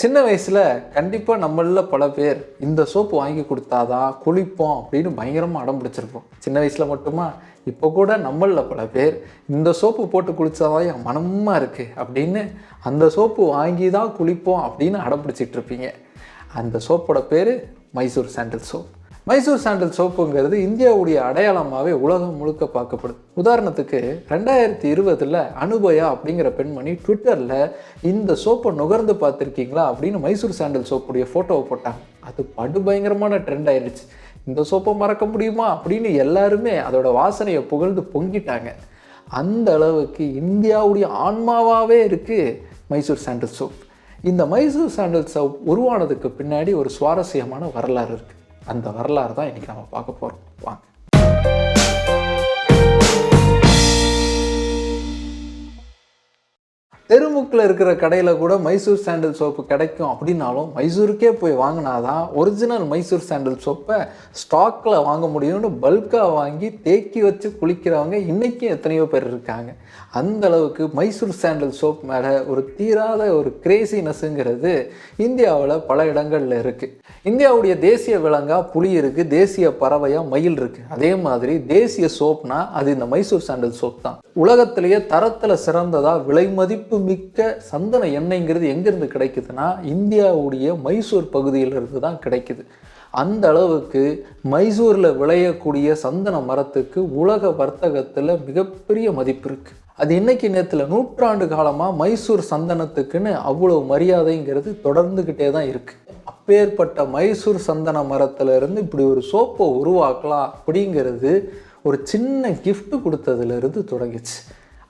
சின்ன வயசில் கண்டிப்பாக நம்மளில் பல பேர் இந்த சோப்பு வாங்கி கொடுத்தாதான் குளிப்போம் அப்படின்னு பயங்கரமாக அடம் பிடிச்சிருப்போம். சின்ன வயசில் மட்டுமா? இப்போ கூட நம்மளில் பல பேர் இந்த சோப்பு போட்டு குளித்தாதான் என் மனமாக இருக்குது அப்படின்னு அந்த சோப்பு வாங்கி தான் குளிப்போம் அப்படின்னு அடம் பிடிச்சிட்ருப்பீங்க அந்த சோப்போட பேர் Mysore sandal soap. Mysore sandal சோப்புங்கிறது இந்தியாவுடைய அடையாளமாகவே உலகம் முழுக்க பார்க்கப்படுது உதாரணத்துக்கு ரெண்டாயிரத்தி இருபதில் அனுபயா அப்படிங்கிற பெண்மணி ட்விட்டரில் இந்த சோப்பை நுகர்ந்து பார்த்துருக்கீங்களா? அப்படின்னு மைசூர் சாண்டில் சோப்புடைய ஃபோட்டோவை போட்டாங்க. அது படுபயங்கரமான ட்ரெண்ட் ஆயிடுச்சு. இந்த சோப்பை மறக்க முடியுமா? அப்படின்னு எல்லாருமே அதோட வாசனையை புகழ்ந்து பொங்கிட்டாங்க. அந்த அளவுக்கு இந்தியாவுடைய ஆன்மாவாகவே இருக்குது மைசூர் சாண்டில் சோப். இந்த மைசூர் சாண்டில் சோப் உருவானதுக்கு பின்னாடி ஒரு சுவாரஸ்யமான வரலாறு இருக்குது அந்த வரலாறு தான் இன்றைக்கி நம்ம பார்க்க போகிறோம் வாங்க. தெருமுக்கில் இருக்கிற கடையில் கூட மைசூர் சாண்டில் சோப்பு கிடைக்கும் அப்படின்னாலும் மைசூருக்கே போய் வாங்கினாதான் ஒரிஜினல் மைசூர் சாண்டில் சோப்பை ஸ்டாக்கில் வாங்க முடியும்னு பல்காக வாங்கி தேக்கி வச்சு குளிக்கிறவங்க இன்றைக்கும் எத்தனையோ பேர் இருக்காங்க. அந்த அளவுக்கு மைசூர் சாண்டில் சோப் மேலே ஒரு தீராத ஒரு கிரேசினஸ்ஸுங்கிறது இந்தியாவில் பல இடங்களில் இருக்குது இந்தியாவுடைய தேசிய விலங்காக புலி இருக்குது தேசிய பறவையாக மயில் இருக்குது அதே மாதிரி தேசிய சோப்னா அது இந்த மைசூர் சாண்டில் சோப் தான். உலகத்திலேயே தரத்தில் சிறந்ததாக விலை மதிப்பு மிக்க சந்தன எண்ணெய்ங்கிறது எங்கேருந்து கிடைக்குதுன்னா இந்தியாவுடைய மைசூர் பகுதியிலிருந்து தான் கிடைக்குது. அந்த அளவுக்கு மைசூரில் விளையக்கூடிய சந்தன மரத்துக்கு உலக வர்த்தகத்தில் மிகப்பெரிய மதிப்பு இருக்குது அது இன்னைக்கு நேரத்தில் நூற்றாண்டு காலமாக மைசூர் சந்தனத்துக்குன்னு அவ்வளோ மரியாதைங்கிறது தொடர்ந்துக்கிட்டே தான் இருக்குது அப்பேற்பட்ட மைசூர் சந்தன மரத்துல இருந்து இப்படி ஒரு சோப்பை உருவாக்கலாம் அப்படிங்கிறது ஒரு சின்ன கிஃப்ட் கொடுத்ததுலேருந்து தொடங்கிச்சு.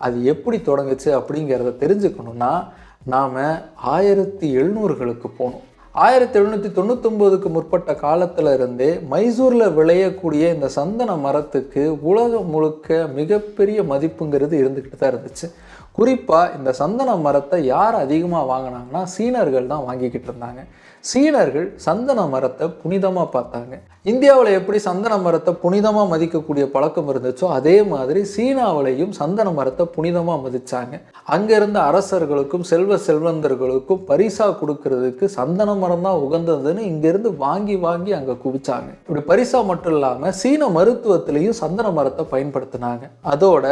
அது எப்படி தொடங்குச்சு அப்படிங்கிறத தெரிஞ்சுக்கணுன்னா நாம் ஆயிரத்தி எழுநூறுகளுக்கு போகணும். ஆயிரத்தி எழுநூற்றி தொண்ணூத்தொம்போதுக்கு முற்பட்ட காலத்தில் இருந்தே மைசூரில் விளையக்கூடிய இந்த சந்தன மரத்துக்கு உலகம் முழுக்க மிகப்பெரிய மதிப்புங்கிறது இருந்துக்கிட்டு தான் இருந்துச்சு. குறிப்பாக இந்த சந்தன மரத்தை யார் அதிகமாக வாங்கினாங்கன்னா சீனர்கள் தான் வாங்கிக்கிட்டு இருந்தாங்க. சீனர்கள் சந்தன மரத்தை புனிதமாக பார்த்தாங்க. இந்தியாவில் எப்படி சந்தன மரத்தை புனிதமாக மதிக்கக்கூடிய பழக்கம் இருந்துச்சோ அதே மாதிரி சீனாவிலையும் சந்தன மரத்தை புனிதமாக மதித்தாங்க அங்கே இருந்த அரசர்களுக்கும் செல்வ செல்வந்தர்களுக்கும் பரிசா கொடுக்கறதுக்கு சந்தன மரம் தான் உகந்ததுன்னு இங்கேருந்து வாங்கி வாங்கி அங்கே குவிச்சாங்க. இப்படி பரிசா மட்டும் இல்லாமல் சீன மருத்துவத்திலையும் சந்தன மரத்தை பயன்படுத்தினாங்க. அதோட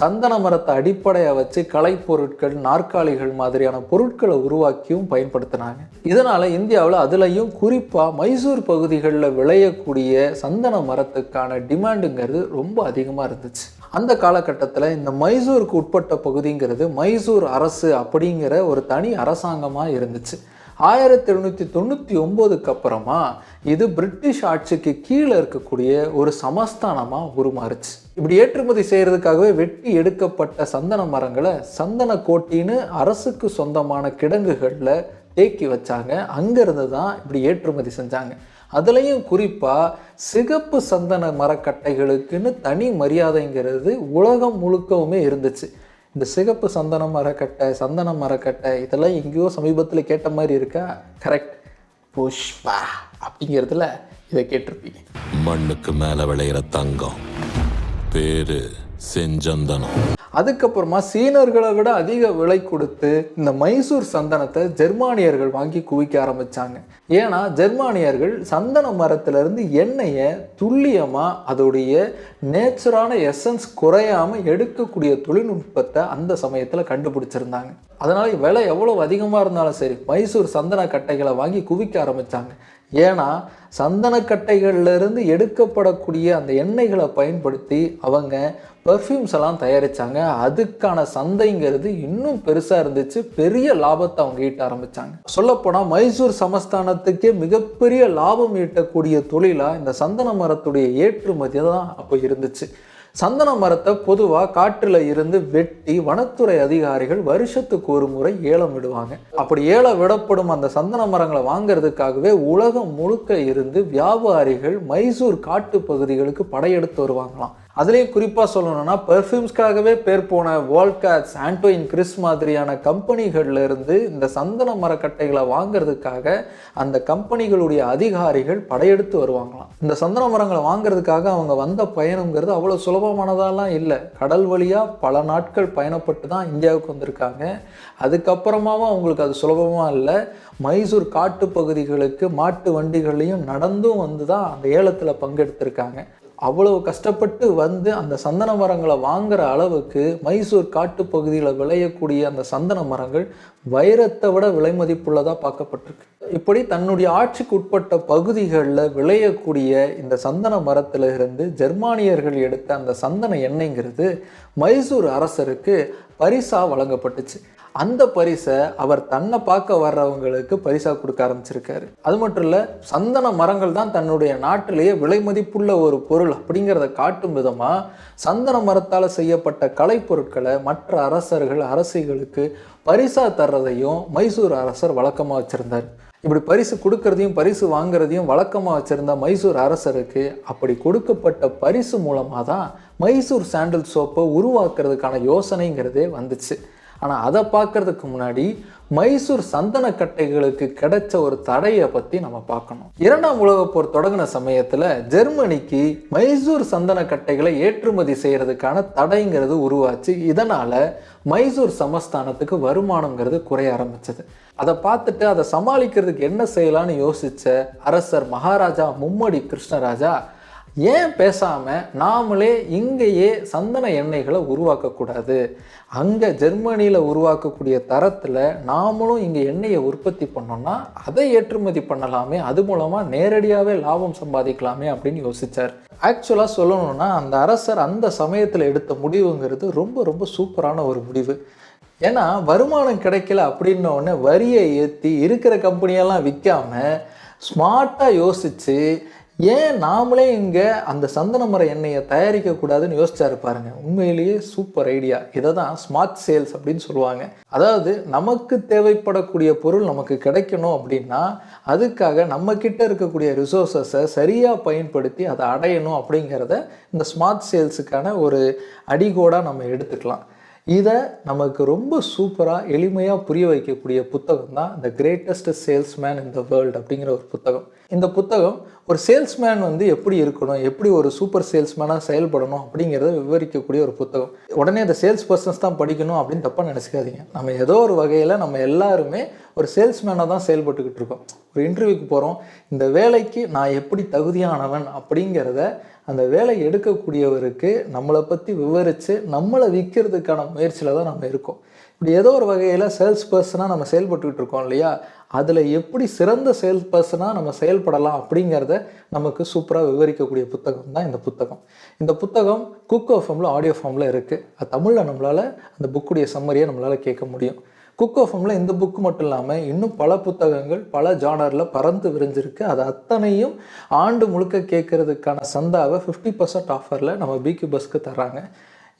சந்தன மரத்தை அடிப்படையாக வச்சு கலைப்பொருட்கள் நாற்காலிகள் மாதிரியான பொருட்களை உருவாக்கியும் பயன்படுத்தினாங்க. இதனால இந்தியாவில் அதுலேயும் குறிப்பாக மைசூர் பகுதிகளில் விளையக்கூடிய சந்தன மரத்துக்கான டிமாண்டுங்கிறது ரொம்ப அதிகமாக இருந்துச்சு. அந்த காலகட்டத்தில் இந்த மைசூருக்கு உட்பட்ட பகுதிங்கிறது மைசூர் அரசு அப்படிங்கிற ஒரு தனி அரசாங்கமாக இருந்துச்சு. ஆயிரத்தி எழுநூற்றி தொண்ணூற்றி ஒம்போதுக்கு அப்புறமா இது பிரிட்டிஷ் ஆட்சிக்கு கீழே இருக்கக்கூடிய ஒரு சமஸ்தானமாக உருமாறுச்சு. இப்படி ஏற்றுமதி செய்கிறதுக்காகவே வெட்டி எடுக்கப்பட்ட சந்தன மரங்களை சந்தன கோட்டின்னு அரசுக்கு சொந்தமான கிடங்குகளில் தேக்கி வச்சாங்க. அங்கேருந்து தான் இப்படி ஏற்றுமதி செஞ்சாங்க. அதுலேயும் குறிப்பாக சிகப்பு சந்தன மரக்கட்டைகளுக்குன்னு தனி மரியாதைங்கிறது உலகம் முழுக்கவுமே இருந்துச்சு. இந்த சிகப்பு சந்தன மரக்கட்டை சந்தன மரக்கட்டை இதெல்லாம் எங்கேயோ சமீபத்தில் கேட்ட மாதிரி இருக்கா? கரெக்ட் புஷ்பா அப்படிங்கிறதுல இதை கேட்டிருப்பீங்க. மண்ணுக்கு மேலே விளையிற தங்கம் பேரு செஞ்சந்தனம். அதுக்கப்புறமா சீனர்களை விட அதிக விலை கொடுத்து இந்த மைசூர் சந்தனத்தை ஜெர்மானியர்கள் வாங்கி குவிக்க ஆரம்பிச்சாங்க. ஏன்னா ஜெர்மானியர்கள் சந்தன மரத்திலிருந்து எண்ணெயை துல்லியமாக அதோடைய நேச்சுரான எசன்ஸ் குறையாம எடுக்கக்கூடிய தொழில்நுட்பத்தை அந்த சமயத்தில் கண்டுபிடிச்சிருந்தாங்க. அதனால் விலை எவ்வளோ அதிகமாக இருந்தாலும் சரி மைசூர் சந்தன கட்டைகளை வாங்கி குவிக்க ஆரம்பித்தாங்க ஏன்னா சந்தனக்கட்டைகள்லேருந்து எடுக்கப்படக்கூடிய அந்த எண்ணெய்களை பயன்படுத்தி அவங்க பெர்ஃப்யூம்ஸ் எல்லாம் தயாரித்தாங்க அதுக்கான சந்தைங்கிறது இன்னும் பெருசாக இருந்துச்சு. பெரிய லாபத்தை அவங்க ஈட்ட ஆரம்பிச்சாங்க. சொல்லப்போனால் மைசூர் சமஸ்தானத்துக்கே மிகப்பெரிய லாபம் ஈட்டக்கூடிய தொழிலாக இந்த சந்தன மரத்துடைய ஏற்றுமதி தான் அப்போ இருந்துச்சு. சந்தன மரத்தை பொதுவாக காற்றில் இருந்து வெட்டி வனத்துறை அதிகாரிகள் வருஷத்துக்கு ஒரு முறை ஏலம் விடுவாங்க. அப்படி ஏலம் விடப்படும் அந்த சந்தன மரங்களை வாங்குறதுக்காகவே உலகம் முழுக்க இருந்து வியாபாரிகள் மைசூர் காட்டு பகுதிகளுக்கு படையெடுத்து வருவாங்களாம். அதுலேயும் குறிப்பாக சொல்லணும்னா பெர்ஃப்யூம்ஸ்க்காகவே பேர் போன வால்காட்ஸ் ஆண்டோயின் கிறிஸ் மாதிரியான கம்பெனிகள்லேருந்து இந்த சந்தன மரக்கட்டைகளை வாங்குறதுக்காக அந்த கம்பெனிகளுடைய அதிகாரிகள் படையெடுத்து வருவாங்களாம். இந்த சந்தன மரங்களை வாங்குறதுக்காக அவங்க வந்த பயணங்கிறது அவ்வளோ சுலபமானதாலாம் இல்லை. கடல் வழியாக பல நாட்கள் பயணப்பட்டு தான் இந்தியாவுக்கு வந்திருக்காங்க. அதுக்கப்புறமாவும் அவங்களுக்கு அது சுலபமாக இல்லை. மைசூர் காட்டு பகுதிகளுக்கு மாட்டு வண்டிகளையும் நடந்தும் வந்து தான் அந்த ஏலத்தில் பங்கெடுத்திருக்காங்க. அவ்வளவு கஷ்டப்பட்டு வந்து அந்த சந்தன மரங்களை வாங்குற அளவுக்கு மைசூர் காட்டு பகுதியில் விளையக்கூடிய அந்த சந்தன மரங்கள் வைரத்தை விட விலை மதிப்புள்ளதாக பார்க்கப்பட்டிருக்கு. இப்படி தன்னுடைய ஆட்சிக்கு உட்பட்ட பகுதிகளில் விளையக்கூடிய இந்த சந்தன மரத்தில் இருந்து ஜெர்மானியர்கள் எடுத்த அந்த சந்தன எண்ணெய்ங்கிறது மைசூர் அரசருக்கு பரிசா வழங்கப்பட்டுச்சு. அந்த பரிசை அவர் தன்னை பார்க்க வர்றவங்களுக்கு பரிசாக கொடுக்க ஆரம்பிச்சிருக்காரு. அது மட்டும் இல்லை சந்தன மரங்கள் தான் தன்னுடைய நாட்டிலேயே விலை மதிப்புள்ள ஒரு பொருள் அப்படிங்கிறத காட்டும் விதமாக சந்தன மரத்தால் செய்யப்பட்ட கலைப்பொருட்களை மற்ற அரசர்கள் அரசிகளுக்கு பரிசாக தர்றதையும் மைசூர் அரசர் வழக்கமாக வச்சிருந்தார். இப்படி பரிசு கொடுக்கறதையும் பரிசு வாங்குறதையும் வழக்கமாக வச்சுருந்த மைசூர் அரசருக்கு அப்படி கொடுக்கப்பட்ட பரிசு மூலமாக தான் மைசூர் சாண்டில் சோப்பை உருவாக்குறதுக்கான யோசனைங்கிறதே வந்துச்சு. ஆனால் அதை பார்க்கறதுக்கு முன்னாடி மைசூர் சந்தனக்கட்டைகளுக்கு கிடைச்ச ஒரு தடையை பற்றி நம்ம பார்க்கணும். இரண்டாம் உலகப் போர் தொடங்கின சமயத்தில் ஜெர்மனிக்கு மைசூர் சந்தனக்கட்டைகளை ஏற்றுமதி செய்கிறதுக்கான தடைங்கிறது உருவாச்சு. இதனால் மைசூர் சமஸ்தானத்துக்கு வருமானங்கிறது குறைய ஆரம்பிச்சது. அதை பார்த்துட்டு அதை சமாளிக்கிறதுக்கு என்ன செய்யலான்னு யோசித்த அரசர் மகாராஜா மும்மடி கிருஷ்ணராஜா ஏன் பேசாமல் நாமளே இங்கேயே சந்தன எண்ணெய்களை உருவாக்கக்கூடாது? அங்கே ஜெர்மனியில் உருவாக்கக்கூடிய தரத்தில் நாமளும் இங்கே எண்ணெயை உற்பத்தி பண்ணோம்னா அதை ஏற்றுமதி பண்ணலாமே அது மூலமாக நேரடியாகவே லாபம் சம்பாதிக்கலாமே அப்படின்னு யோசித்தார் ஆக்சுவலாக சொல்லணும்னா அந்த அரசர் அந்த சமயத்தில் எடுத்த முடிவுங்கிறது ரொம்ப ரொம்ப சூப்பரான ஒரு முடிவு. ஏன்னா வருமானம் கிடைக்கல அப்படின்னோடனே வரியை ஏற்றி இருக்கிற கம்பெனியெல்லாம் விற்காம ஸ்மார்ட்டாக யோசித்து ஏன் நாமளே இங்கே அந்த சந்தன மர எண்ணெயை தயாரிக்கக்கூடாதுன்னு யோசிச்சாரு பாருங்க. உண்மையிலேயே சூப்பர் ஐடியா இதை தான் ஸ்மார்ட் சேல்ஸ் அப்படின்னு சொல்லுவாங்க. அதாவது நமக்கு தேவைப்படக்கூடிய பொருள் நமக்கு கிடைக்கணும் அப்படின்னா அதுக்காக நம்ம கிட்ட இருக்கக்கூடிய ரிசோர்ஸஸை சரியாக பயன்படுத்தி அதை அடையணும் அப்படிங்கிறத இந்த ஸ்மார்ட் சேல்ஸுக்கான ஒரு அடிகோடாக நம்ம எடுத்துக்கலாம். இதை நமக்கு ரொம்ப சூப்பராக எளிமையாக புரிய வைக்கக்கூடிய புத்தகம் தான் இந்த greatest salesman in the world அப்படிங்கிற ஒரு புத்தகம். இந்த புத்தகம் ஒரு சேல்ஸ்மேன் வந்து எப்படி இருக்கணும் எப்படி ஒரு சூப்பர் சேல்ஸ்மேனாக செயல்படணும் அப்படிங்கிறத விவரிக்கக்கூடிய ஒரு புத்தகம். உடனே அந்த சேல்ஸ் பர்சன்ஸ் தான் படிக்கணும் அப்படின்னு தப்பாக நினச்சிக்காதீங்க. நம்ம ஏதோ ஒரு வகையில் நம்ம எல்லாருமே ஒரு சேல்ஸ்மேனாக தான் செயல்பட்டுக்கிட்டு இருக்கோம். ஒரு இன்டர்வியூக்கு போகிறோம் இந்த வேலைக்கு நான் எப்படி தகுதியானவன் அப்படிங்கிறத அந்த வேலை எடுக்கக்கூடியவருக்கு நம்மளை பற்றி விவரித்து நம்மளை விற்கிறதுக்கான முயற்சியில் தான் நம்ம இருக்கோம். இப்படி ஏதோ ஒரு வகையில் சேல்ஸ் பர்சனாக நம்ம செயல்பட்டுக்கிட்டு இருக்கோம் இல்லையா? அதில் எப்படி சிறந்த சேல்ஸ் பர்சனாக நம்ம செயல்படலாம் அப்படிங்கிறத நமக்கு சூப்பராக விவரிக்கக்கூடிய புத்தகம் தான் இந்த புத்தகம். இந்த புத்தகம் குக்கோ ஃபார்மில் ஆடியோ ஃபார்மில் இருக்குது அது தமிழில் நம்மளால் அந்த புக்குடைய சம்மரியை நம்மளால் கேட்க முடியும். குக் ஆஃபமில் இந்த புக் மட்டும் இல்லாமல் இன்னும் பல புத்தகங்கள் பல ஜானரில் பறந்து விரிஞ்சிருக்கு. அது அத்தனையும் ஆண்டு முழுக்க கேட்கறதுக்கான சந்தாவை ஃபிஃப்டி பர்சன்ட் ஆஃபரில் நம்ம பிக்யூ பஸ்க்கு தர்றாங்க.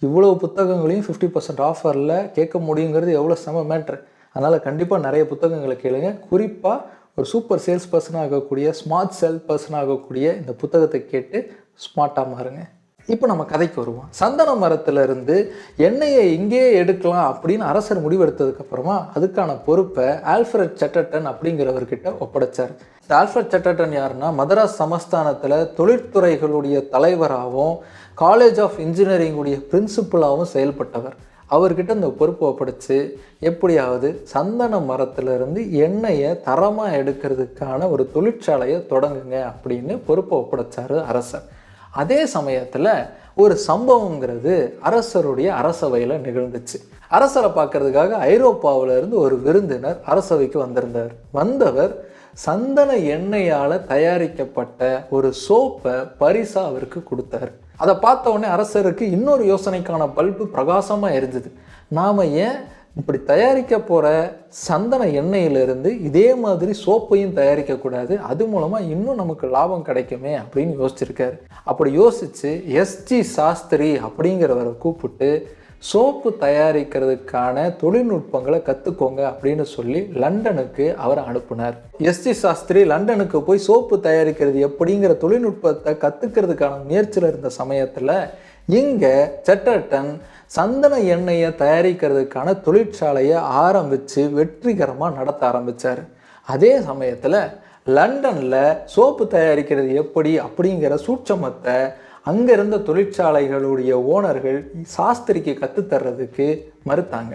இவ்வளோ புத்தகங்களையும் ஃபிஃப்டி பர்சன்ட் ஆஃபரில் கேட்க முடியுங்கிறது எவ்வளோ செம மேட்ரு அதனால் கண்டிப்பாக நிறைய புத்தகங்களை கேளுங்க. குறிப்பாக ஒரு சூப்பர் சேல்ஸ் பர்சனாக ஆகக்கூடிய ஸ்மார்ட் சேல் பர்சனாக ஆகக்கூடிய இந்த புத்தகத்தை கேட்டு ஸ்மார்ட்டாக மாறுங்க. இப்போ நம்ம கதைக்கு வருவோம். சந்தன மரத்திலிருந்து எண்ணெயை இங்கேயே எடுக்கலாம் அப்படின்னு அரசர் முடிவெடுத்ததுக்கப்புறமா அதுக்கான பொறுப்பை ஆல்ஃபரட் சட்டட்டன் அப்படிங்கிறவர்கிட்ட ஒப்படைச்சார். இந்த ஆல்ஃபரட் சட்டட்டன் யாருன்னா மதராஸ் சமஸ்தானத்தில் தொழிற்துறைகளுடைய தலைவராகவும் காலேஜ் ஆஃப் இன்ஜினியரிங்குடைய பிரின்சிபலாகவும் செயல்பட்டவர். அவர்கிட்ட இந்த பொறுப்பு ஒப்படைச்சு எப்படியாவது சந்தன மரத்திலிருந்து எண்ணெயை தரமாக எடுக்கிறதுக்கான ஒரு தொழிற்சாலையை தொடங்குங்க அப்படின்னு பொறுப்பை ஒப்படைச்சார் அரசர். அதே சமயத்தில் ஒரு சம்பவங்கிறது அரசருடைய அரசவையில் நிகழ்ந்துச்சு. அரசரை பார்க்கறதுக்காக ஐரோப்பாவில் இருந்து ஒரு விருந்தினர் அரசவைக்கு வந்திருந்தார். வந்தவர் சந்தன எண்ணெயால் தயாரிக்கப்பட்ட ஒரு சோப்பை பரிசா அவருக்கு கொடுத்தாரு. அதை பார்த்த உடனே அரசருக்கு இன்னொரு யோசனைக்கான பல்பு பிரகாசமாக எரிஞ்சுது. நாம் ஏன் இப்படி தயாரிக்க போகிற சந்தன எண்ணெயிலிருந்து இதே மாதிரி சோப்பையும் தயாரிக்கக்கூடாது அது மூலமாக இன்னும் நமக்கு லாபம் கிடைக்குமே அப்படின்னு யோசிச்சிருக்காரு. அப்படி யோசித்து எஸ்ஜி சாஸ்திரி அப்படிங்கிறவரை கூப்பிட்டு சோப்பு தயாரிக்கிறதுக்கான தொழில்நுட்பங்களை கற்றுக்கோங்க அப்படின்னு சொல்லி லண்டனுக்கு அவர் அனுப்புனார். எஸ்ஜி சாஸ்திரி லண்டனுக்கு போய் சோப்பு தயாரிக்கிறது எப்படிங்கிற தொழில்நுட்பத்தை கற்றுக்கிறதுக்கான முயற்சியில் இருந்த சமயத்தில் இங்கே செட்டர்டன் சந்தன எண்ணெயை தயாரிக்கிறதுக்கான தொழிற்சாலையை ஆரம்பித்து வெற்றிகரமாக நடத்த ஆரம்பித்தார் அதே சமயத்தில் லண்டனில் சோப்பு தயாரிக்கிறது எப்படி அப்படிங்கிற சூட்சமத்தை அங்கே இருந்த தொழிற்சாலைகளுடைய ஓனர்கள் சாஸ்திரிக்கு கற்றுத்தர்றதுக்கு மறுத்தாங்க.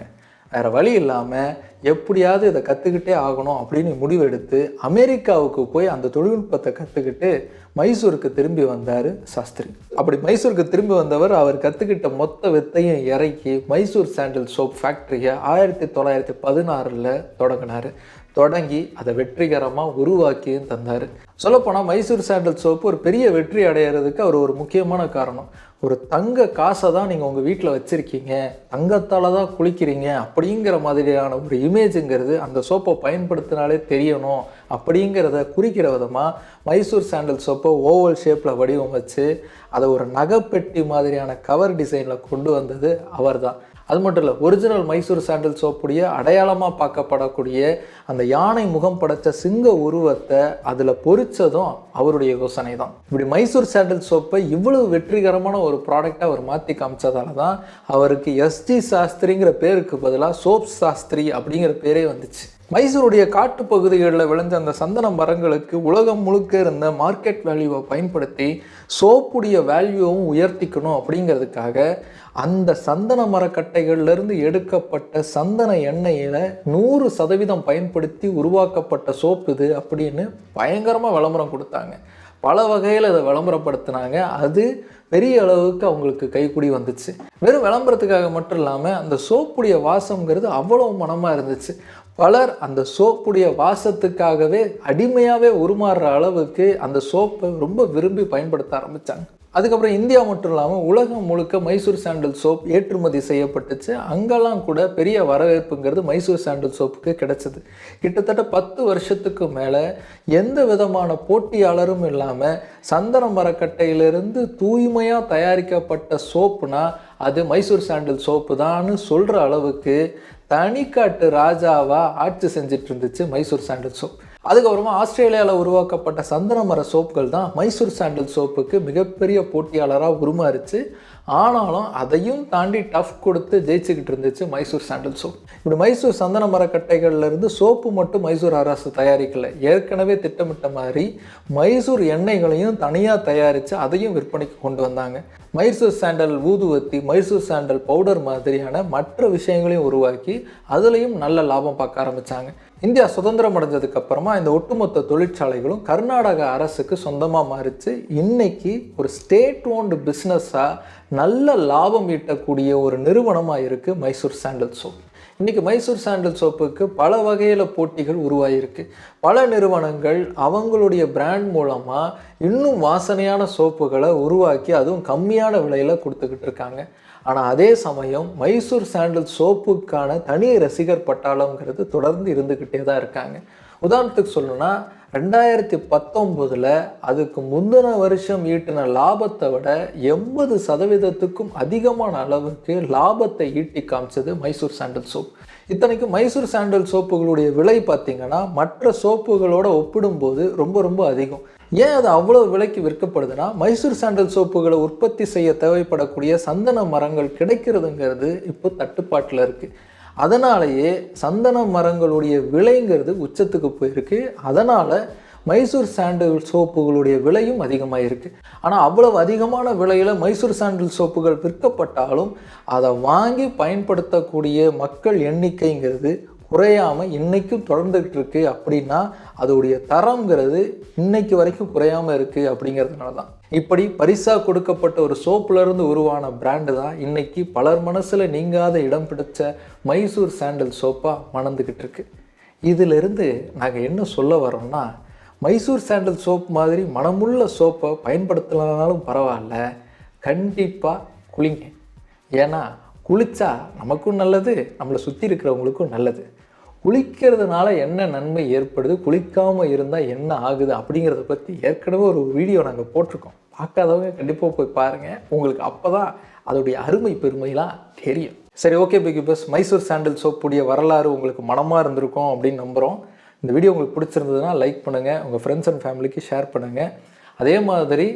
வேறு வழி இல்லாமல் எப்படியாவது இதை கற்றுக்கிட்டே ஆகணும் அப்படின்னு முடிவெடுத்து அமெரிக்காவுக்கு போய் அந்த தொழில்நுட்பத்தை கற்றுக்கிட்டு மைசூருக்கு திரும்பி வந்தார் சாஸ்திரி. அப்படி மைசூருக்கு திரும்பி வந்தவர் அவர் கற்றுக்கிட்ட மொத்த வித்தையும் இறக்கி மைசூர் சாண்டில் சோப் ஃபேக்ட்ரியை ஆயிரத்தி தொள்ளாயிரத்தி பதினாறில் தொடங்கினார். தொடங்கி அதை வெற்றிகரமாக உருவாக்கியும் தந்தார். சொல்லப்போனால் மைசூர் சாண்டல் சோப்பு ஒரு பெரிய வெற்றி அடையிறதுக்கு அவர் ஒரு முக்கியமான காரணம். ஒரு தங்க காசை தான் நீங்கள் உங்கள் வீட்டில் வச்சுருக்கீங்க தங்கத்தால் தான் குளிக்கிறீங்க அப்படிங்கிற மாதிரியான ஒரு இமேஜுங்கிறது அந்த சோப்பை பயன்படுத்தினாலே தெரியணும். அப்படிங்கிறத குறிக்கிற விதமாக மைசூர் சாண்டல் சோப்பை ஓவல் ஷேப்பில் வடிவமைச்சு அதை ஒரு நகைப்பெட்டி மாதிரியான கவர் டிசைனில் கொண்டு வந்தது அவர் தான் அது மட்டும் இல்லை ஒரிஜினல் மைசூர் சாண்டல் சோப்புடைய அடையாளமாக பார்க்கப்படக்கூடிய அந்த யானை முகம் படைச்ச சிங்க உருவத்தை அதில் பொறிச்சதும் அவருடைய யோசனை தான் இப்படி மைசூர் சாண்டல் சோப்பை இவ்வளவு வெற்றிகரமான ஒரு ப்ராடக்டாக அவர் மாற்றி காமிச்சதால தான் அவருக்கு எஸ்டி சாஸ்திரிங்கிற பேருக்கு பதிலாக சோப் சாஸ்திரி அப்படிங்கிற பேரே வந்துச்சு. மைசூருடைய காட்டு பகுதிகளில் விளைஞ்ச அந்த சந்தன மரங்களுக்கு உலகம் முழுக்க இருந்த மார்க்கெட் வேல்யூவை பயன்படுத்தி சோப்புடைய வேல்யூவும் உயர்த்திக்கணும் அப்படிங்கிறதுக்காக அந்த சந்தன மரக்கட்டைகள்லேருந்து எடுக்கப்பட்ட சந்தன எண்ணெயில் நூறு சதவீதம் பயன்படுத்தி உருவாக்கப்பட்ட சோப்பு இது அப்படின்னு பயங்கரமாக விளம்பரம் கொடுத்தாங்க. பல வகையில் இதை விளம்பரப்படுத்தினாங்க. அது பெரிய அளவுக்கு அவங்களுக்கு கைக்குடி வந்துச்சு. வெறும் விளம்பரத்துக்காக மட்டும் இல்லாமல் அந்த சோப்புடைய வாசம்ங்கிறது அவ்வளோ மனமாக இருந்துச்சு. பலர் அந்த சோப்புடைய வாசத்துக்காகவே அடிமையாகவே உருமாறுற அளவுக்கு அந்த சோப்பை ரொம்ப விரும்பி பயன்படுத்த ஆரம்பித்தாங்க அதுக்கப்புறம் இந்தியா மட்டும் இல்லாமல் உலகம் முழுக்க மைசூர் சாண்டல் சோப் ஏற்றுமதி செய்யப்பட்டுச்சு. அங்கெல்லாம் கூட பெரிய வரவேற்புங்கிறது மைசூர் சாண்டல் சோப்புக்கு கிடைச்சது. கிட்டத்தட்ட பத்து வருஷத்துக்கு மேலே எந்த விதமான போட்டியாளரும் இல்லாமல் சந்தன மரக்கட்டையிலிருந்து தூய்மையாக தயாரிக்கப்பட்ட சோப்புனா அது மைசூர் சாண்டல் சோப்பு தான்னு சொல்கிற அளவுக்கு தனிக்காட்டு ராஜாவாக ஆட்சி செஞ்சுட்டு இருந்துச்சு மைசூர் சாண்டல் சோப் அதுக்கப்புறமா ஆஸ்திரேலியாவில் உருவாக்கப்பட்ட சந்தன மர சோப்புகள் தான் மைசூர் சாண்டல் சோப்புக்கு மிகப்பெரிய போட்டியாளராக உருமாறுச்சு. ஆனாலும் அதையும் தாண்டி டஃப் கொடுத்து ஜெயிச்சுக்கிட்டு இருந்துச்சு மைசூர் சாண்டல் சோப். இப்படி மைசூர் சந்தன மரக்கட்டைகள்லேருந்து சோப்பு மட்டும் மைசூர் அரசு தயாரிக்கலை. ஏற்கனவே திட்டமிட்ட மாதிரி மைசூர் எண்ணெய்களையும் தனியாக தயாரித்து அதையும் விற்பனைக்கு கொண்டு வந்தாங்க. மைசூர் சாண்டல் ஊதுவத்தி மைசூர் சாண்டல் பவுடர் மாதிரியான மற்ற விஷயங்களையும் உருவாக்கி அதுலேயும் நல்ல லாபம் பார்க்க ஆரம்பித்தாங்க இந்தியா சுதந்திரம் அடைஞ்சதுக்கு அப்புறமா இந்த ஒட்டுமொத்த தொழிற்சாலைகளும் கர்நாடக அரசுக்கு சொந்தமாக மாறிச்சு. இன்னைக்கு ஒரு ஸ்டேட் ஓன்டு பிஸ்னஸாக நல்ல லாபம் ஈட்டக்கூடிய ஒரு நிறுவனமாக இருக்குது மைசூர் சாண்டல் சோப் இன்றைக்கி மைசூர் சாண்டல் சோப்புக்கு பல வகையில் போட்டிகள் உருவாகியிருக்கு பல நிறுவனங்கள் அவங்களுடைய பிராண்ட் மூலமாக இன்னும் வாசனையான சோப்புகளை உருவாக்கி அதுவும் கம்மியான விலையில் கொடுத்துக்கிட்டு இருக்காங்க. ஆனால் அதே சமயம் மைசூர் சாண்டல் சோப்புக்கான தனி ரசிகர் பட்டாளங்கிறது தொடர்ந்து இருந்துக்கிட்டே தான் இருக்காங்க. உதாரணத்துக்கு சொல்லணும்னா ரெண்டாயிரத்தி பத்தொம்போதில் அதுக்கு முந்தின வருஷம் ஈட்டின லாபத்தை விட எண்பது சதவீதத்துக்கும் அதிகமான அளவுக்கு லாபத்தை ஈட்டி காமிச்சது மைசூர் சாண்டல் சோப் இத்தனைக்கும் மைசூர் சாண்டல் சோப்புகளுடைய விலை பார்த்திங்கன்னா மற்ற சோப்புகளோட ஒப்பிடும்போது ரொம்ப ரொம்ப அதிகம். ஏன் அது அவ்வளோ விலைக்கு விற்கப்படுதுன்னா மைசூர் சாண்டல் சோப்புகளை உற்பத்தி செய்ய தேவைப்படக்கூடிய சந்தன மரங்கள் கிடைக்கிறதுங்கிறது இப்போ தட்டுப்பாட்டில் இருக்குது அதனாலேயே சந்தன மரங்களுடைய விலைங்கிறது உச்சத்துக்கு போயிருக்கு. அதனால் மைசூர் சாண்டில் சோப்புகளுடைய விலையும் அதிகமாக இருக்குது ஆனால் அவ்வளவு அதிகமான விலையில் மைசூர் சாண்டில் சோப்புகள் விற்கப்பட்டாலும் அதை வாங்கி பயன்படுத்தக்கூடிய மக்கள் எண்ணிக்கைங்கிறது குறையாமல் இன்றைக்கும் தொடர்ந்துகிட்டு இருக்கு அப்படின்னா அதோடைய தரங்கிறது இன்னைக்கு வரைக்கும் குறையாமல் இருக்குது அப்படிங்கிறதுனால தான் இப்படி பரிசாக கொடுக்கப்பட்ட ஒரு சோப்புலேருந்து உருவான பிராண்டு தான் இன்னைக்கு பலர் மனசில் நீங்காத இடம் பிடிச்ச மைசூர் சாண்டல் சோப்பாக மணந்துக்கிட்டு இருக்கு இதிலிருந்து நாங்கள் என்ன சொல்ல வரோம்னா மைசூர் சாண்டல் சோப் மாதிரி மனமுள்ள சோப்பை பயன்படுத்தலனாலும் பரவாயில்ல கண்டிப்பாக குளிங்க. ஏன்னா குளிச்சா நமக்கும் நல்லது நம்மளை சுற்றி இருக்கிறவங்களுக்கும் நல்லது. குளிக்கிறதுனால என்ன நன்மை ஏற்படுது? குளிக்காமல் இருந்தால் என்ன ஆகுது? அப்படிங்கிறத பற்றி ஏற்கனவே ஒரு வீடியோ நாங்கள் போட்டிருக்கோம். பார்க்காதவங்க கண்டிப்பாக போய் பாருங்கள் உங்களுக்கு அப்போ தான் அதோடைய அருமை பெருமைலாம் தெரியும். சரி ஓகே பிகி பஸ் மைசூர் சாண்டில் சோப்புடைய வரலாறு உங்களுக்கு மனமாக இருந்திருக்கும் அப்படின்னு நம்புகிறோம் இந்த வீடியோ உங்களுக்கு பிடிச்சிருந்ததுன்னா லைக் பண்ணுங்கள் உங்கள் ஃப்ரெண்ட்ஸ் அண்ட் ஃபேமிலிக்கு ஷேர் பண்ணுங்கள் அதே மாதிரி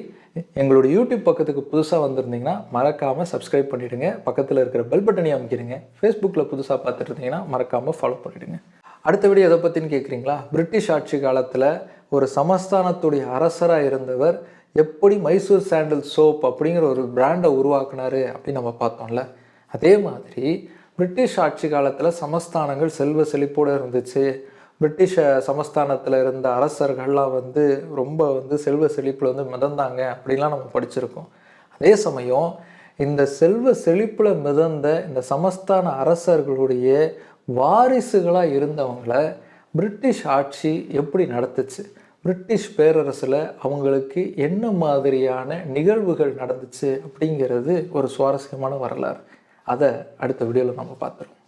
எங்களுடைய யூடியூப் பக்கத்துக்கு புதுசாக வந்திருந்தீங்கன்னா மறக்காமல் சப்ஸ்கிரைப் பண்ணிவிடுங்க பக்கத்தில் இருக்கிற பெல் பட்டனையும் அமைக்கிடுங்க. ஃபேஸ்புக்கில் புதுசாக பார்த்துட்டு இருந்தீங்கன்னா மறக்காமல் ஃபாலோ பண்ணிவிடுங்க அடுத்த வீடியோ எதை பற்றின்னு கேட்குறீங்களா பிரிட்டிஷ் ஆட்சி காலத்தில் ஒரு சமஸ்தானத்துடைய அரசராக இருந்தவர் எப்படி மைசூர் சாண்டல் சோப் அப்படிங்கிற ஒரு பிராண்டை உருவாக்குனாரு அப்படின்னு நம்ம பார்த்தோம்ல. அதே மாதிரி பிரிட்டிஷ் ஆட்சி காலத்தில் சமஸ்தானங்கள் செல்வ செழிப்போடு இருந்துச்சு. பிரிட்டிஷ் சமஸ்தானத்தில் இருந்த அரசர்கள்லாம் வந்து ரொம்ப வந்து செல்வ செழிப்பில் வந்து மிதந்தாங்க அப்படிலாம் நம்ம படிச்சிருக்கோம். அதே சமயம் இந்த செல்வ செழிப்பில் மிதந்த இந்த சமஸ்தான அரசர்களுடைய வாரிசுகளாக இருந்தவங்கள பிரிட்டிஷ் ஆட்சி எப்படி நடத்துச்சு? பிரிட்டிஷ் பேரரசில் அவங்களுக்கு என்ன மாதிரியான நிகழ்வுகள் நடந்துச்சு அப்படிங்கிறது ஒரு சுவாரஸ்யமான வரலாறு. அதை அடுத்த வீடியோவில் நம்ம பார்த்துருவோம்.